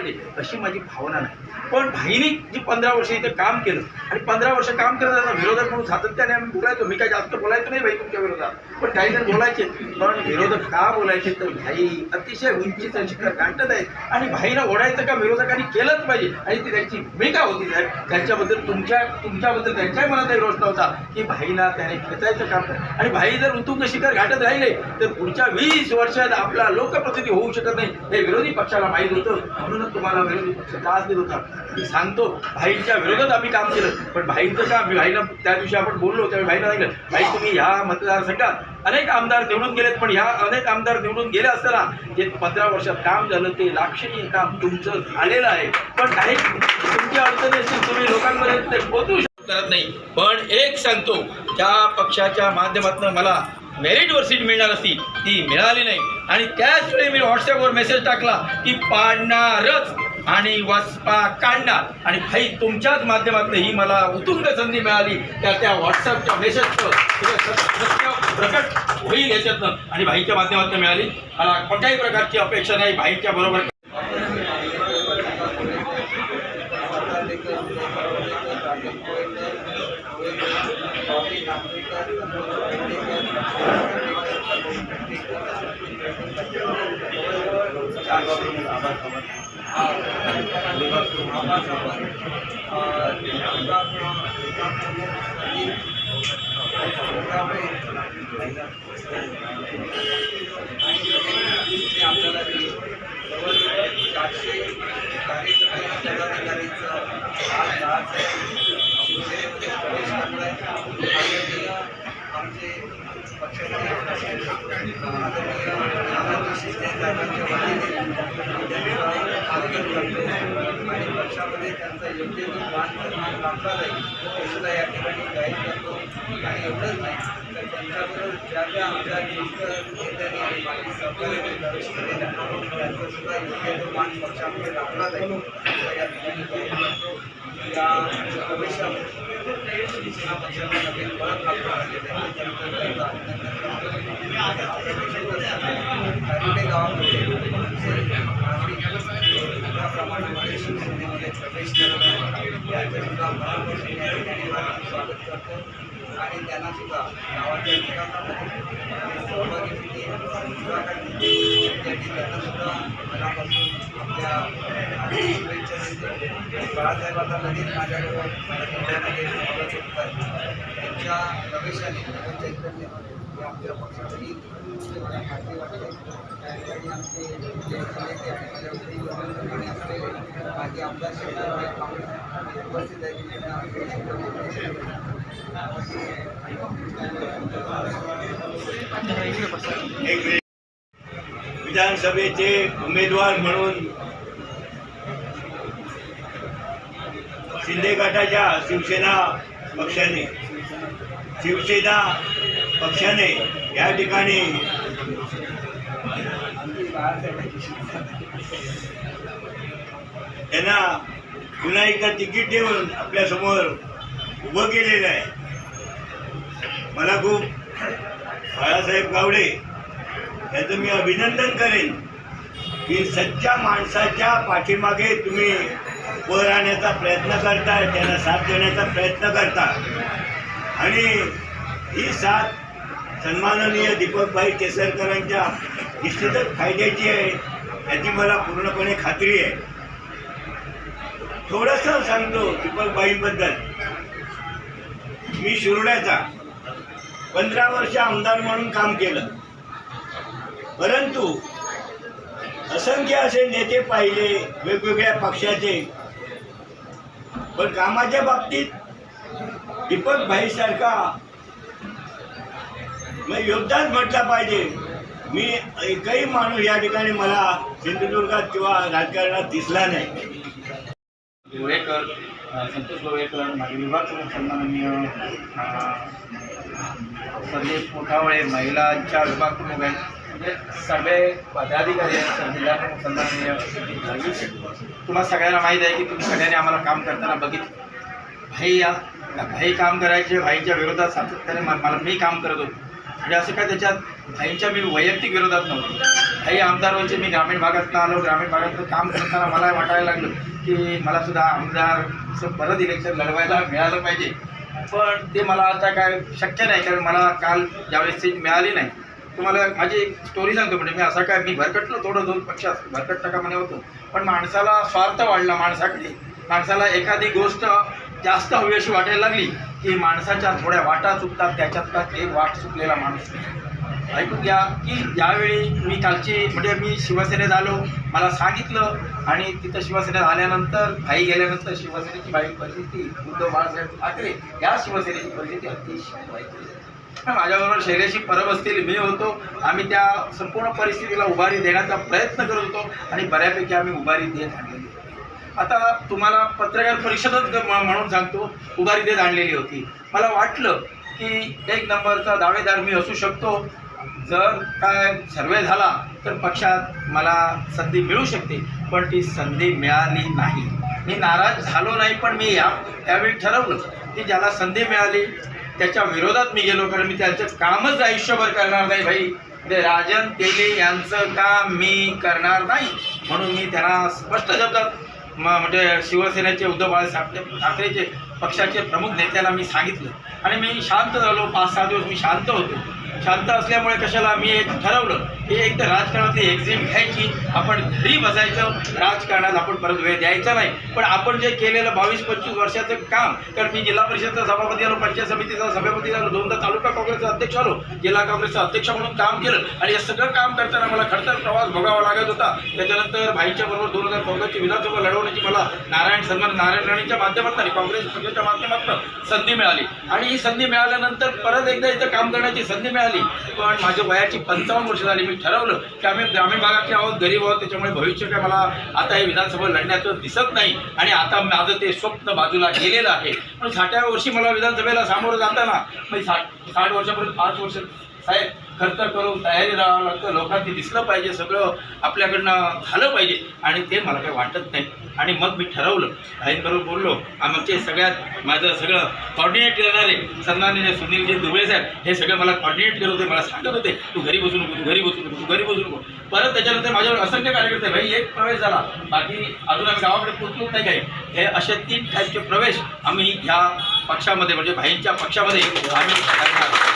पाहिजे अशी माझी भावना नाही. पण भाईने जी पंधरा वर्ष इथे काम केलं आणि पंधरा वर्ष काम करत असताना विरोधक म्हणून सातत्याने आम्ही बोलायचो. मी काय जास्त बोलायचो नाही भाई तुमच्या विरोधात. पण काही जण बोलायचे पण विरोधक का बोलायचे? तर भाई अतिशय उंचीचं शिखर गाठत आहेत. आणि भाईला ओढायचं का विरोधकांनी केलंच पाहिजे. आणि ती त्यांची भूमिका होती साहेब. त्यांच्याबद्दल तुमच्या तुमच्याबद्दल त्यांच्याही मनात एक रोष नव्हता की भाईला त्याने खेचायचं काम आणि भाई जर उतुंग शिखर गाठत राहिले तर पुढच्या वीस वर्षात आपला लोकप्रतिनिधी होऊ शकत नाही. हे विरोधी पक्षाला माहीत होतं. म्हणूनच तुम्हाला त्रास देत होता. मी सांगतो भाईंच्या विरोधात आम्ही काम केलं. पण भाईंचं का भाईला त्या दिवशी आपण बोललो त्यावेळी भाईला सांगितलं भाई तुम्ही ह्या मतदारसंघात अनेक आमदार निवडून गेलेत पण ह्या अनेक आमदार निवडून गेले असताना जे पंधरा वर्षात काम झालं ते लाक्षणीय काम तुमचं झालेलं आहे. पण काही तुमच्या अडचणी असतील तुम्ही लोकांपर्यंत ते पोहोचू शकत नाही. पण एक सांगतो त्या पक्षाच्या माध्यमातून मला मेरिटवर सीट मिळणार असती ती मिळाली नाही. आणि त्याच वेळी मी व्हॉट्सअपवर मेसेज टाकला की पाडणारच आणि वाचपा काढणार. आणि भाई तुमच्याच माध्यमातून ही मला उत्तुंग संधी मिळाली. त्या त्या व्हॉट्सअपच्या मेसेजचं प्रकट होईल याच्यातनं. आणि भाईच्या माध्यमातून मिळाली. मला कोणत्याही प्रकारची अपेक्षा नाही. भाईच्या बरोबर आपल्याला जवळजवळ चारशे कार्यकर्ते पदाधिकाऱ्यांचं शिवसेनेमध्ये आदरणीय आमचे पक्षाचे आदरणीय साहेबांच्या वतीने करतो आणि पक्षामध्ये त्यांचा योग्य जो मान सन्मान राखला जाईल हे सुद्धा या ठिकाणी जाहीर करतो आणि एवढंच नाही तर त्यांच्याबरोबर ज्या ज्या आमच्या ज्येष्ठ नेत्यांनी आणि बाकी सहकार्याने प्रवेश केलेला त्यांचा सुद्धा योग्य तो मान पक्षामध्ये राखला जाईल असं या ठिकाणी जाहीर करतो या प्रवेशामध्ये शिवसेना पक्षाला नवीन बळ प्राप्त आहे त्यांना त्यांचा अभिनंदन करतो कार्यालय गावामध्ये नागरिक मोठ्या प्रवेश स्वागत करतो आणि त्यांना सुद्धा गावाच्या विकासामध्ये सहभागी घेतली त्यांनी त्यांना सुद्धा मनापासून आपल्या शुभेच्छा देते लगेच माझ्याकडं त्यांच्या प्रवेशाने चैतन्य आमच्या वाटते आमचे नेते आणि असलेले आमदार काँग्रेस उपस्थित विधानसभेचे उमेदवार म्हणून शिंदे गटाच्या शिवसेना पक्षाने शिवसेना पक्षाने या ठिकाणी त्यांना पुन्हा एकदा तिकीट देऊन आपल्यासमोर उभं केलेलं आहे. मला खूप बाळासाहेब गावडे याचं मी अभिनंदन करेन की सच्च्या माणसाच्या पाठीमागे तुम्ही उभं राहण्याचा प्रयत्न करताय त्यांना साथ देण्याचा प्रयत्न करता आणि ही साथ सन्माननीय दीपकभाई केसरकरांच्या निश्चितच फायद्याची आहे याची मला पूर्णपणे खात्री आहे. थोडंसं सांगतो दीपकबाईंबद्दल मी शिरोड्याचा पंधरा वर्ष आमदार म्हणून काम केलं. परंतु असंख्य असे नेते पाहिले वेगवेगळ्या पक्षाचे पण कामाच्या बाबतीत दीपक भाईसारखा मग योगदान म्हटलं पाहिजे. मी एकही माणूस या ठिकाणी मला सिंधुदुर्गात किंवा राजकारणात दिसला नाही. गोवेकर संतोष गोवेकर माजी विभाग सन्माननीय संदेश मोठावळे महिलांच्या विभाग प्रमुख आहेत. म्हणजे सगळे पदाधिकारी जिल्हा सन्माननीय तुम्हाला सगळ्यांना माहीत आहे की तुम्ही सगळ्यांनी आम्हाला काम करताना बघितलं. भाई या भाई काम करायचे भाईच्या विरोधात सातत्याने मला मी काम करत होतो. म्हणजे असं काय त्याच्यात भाईंच्या मी वैयक्तिक विरोधात नव्हतो. काही आमदार व्हायचे मी ग्रामीण भागातनं आलो ग्रामीण भागातलं काम करताना मला वाटायला लागलं की मला सुद्धा आमदारचं परत इलेक्शन लढवायला मिळालं पाहिजे. पण ते मला आता काय शक्य नाही कारण मला काल ज्यावेळेस सीट मिळाली नाही तुम्हाला माझी एक स्टोरी सांगतो म्हणजे मी असा काय मी भरकटलो थोडं दोन पक्षात भरकट टाका म्हणे होतो. पण माणसाला स्वार्थ वाढला माणसाकडे. माणसाला एखादी गोष्ट जास्त हवी अशी वाटायला लागली की माणसाच्या थोड्या वाटा चुकतात त्याच्यातला एक वाट चुकलेला माणूस ऐकून घ्या की ज्यावेळी मी कालची म्हणजे मी शिवसेनेत आलो मला सांगितलं आणि तिथं शिवसेनेत आल्यानंतर भाई गेल्यानंतर शिवसेनेची बाई परिस्थिती उद्धव बाळासाहेब ठाकरे या शिवसेनेची परिस्थिती अतिशय वाईट माझ्याबरोबर शैलेशी परब असतील मी होतो. आम्ही त्या संपूर्ण परिस्थितीला उभारी देण्याचा प्रयत्न करत होतो आणि बऱ्यापैकी आम्ही उभारी देत आणलेली आता तुम्हाला पत्रकार परिषदच म्हणून सांगतो उभारी देत आणलेली होती. मला वाटलं की एक नंबरचा दावेदार मी असू शकतो. जर काय सर्वे झाला तर पक्षात मला संधी मिळू शकते पण ती संधी मिळाली नाही. मी नाराज झालो नाही पण मी या त्यावेळी ठरवलं की ज्याला संधी मिळाली त्याच्या विरोधात मी गेलो कारण मी त्यांचं कामच आयुष्यभर करणार नाही भाई. ते राजन तेले यांचं काम मी करणार नाही म्हणून मी त्यांना स्पष्ट शब्दात म म्हणजे शिवसेनेचे उद्धव बाळासाहेब ठाकरेचे पक्षाचे प्रमुख नेत्याला मी सांगितलं. आणि मी शांत झालो पाच सहा दिवस मी शांत होतो. शांत असल्यामुळे कशाला मी एक ठरवलं. हे एक तर राजकारणातली एक्झिट घ्यायची आपण घरी बसायचं राजकारणात आपण परत वेळ द्यायचा नाही. पण आपण जे केलेलं बावीस पंचवीस वर्षाचं काम कारण मी जिल्हा परिषदचा सभापती झालो पंचायत समितीचा सभापती झालो दोनदा तालुका काँग्रेसचा अध्यक्ष झालो जिल्हा काँग्रेसचा अध्यक्ष म्हणून काम केलं. आणि हे सगळं काम करताना मला खडतर प्रवास भोगावा लागत होता. त्याच्यानंतर भाईच्या बरोबर दोन हजार चौदाची विधानसभा लढवण्याची मला नारायण सन्मान नारायण राणेच्या माध्यमातून आणि काँग्रेस पक्षाच्या माध्यमातून संधी मिळाली. आणि ही संधी मिळाल्यानंतर परत एकदा इथं काम करण्याची संधी मिळाली. पण माझ्या वयाची पंचावन्न वर्ष झाली. मी ठरवलं की आम्ही ग्रामीण भागातले आहोत गरीब आहोत त्याच्यामुळे भविष्य काय मला आता हे विधानसभा लढण्याचं दिसत नाही. आणि आता माझं ते स्वप्न बाजूला गेलेलं आहे. पण साठ्या वर्षी मला विधानसभेला सामोरं जाताना म्हणजे साठ साठ वर्षापर्यंत पाच वर्ष साहेब खर्च करून तयारी राहावं लागतं. लोकांनी दिसलं पाहिजे सगळं आपल्याकडनं झालं पाहिजे. आणि ते मला काही वाटत नाही. आणि मग मी ठरवलं. भाईंबरोबर बोललो आमचे सगळ्यात माझं सगळं कॉर्डिनेट करणारे सन्माननीय सुनीलजी दुबळे साहेब हे सगळं मला कॉर्डिनेट करत होते मला सांगत होते. तू घरी बसू नको तू घरी बसू नको तू घरी बसू नको. परत त्याच्यानंतर माझ्यावर असंख्य कार्यकर्ते भाई एक प्रवेश झाला. बाकी अजून आम्ही गावाकडे पोचलो नाही काही. हे असे तीन टाईपचे प्रवेश आम्ही ह्या पक्षामध्ये म्हणजे भाईंच्या पक्षामध्ये आम्ही करणार.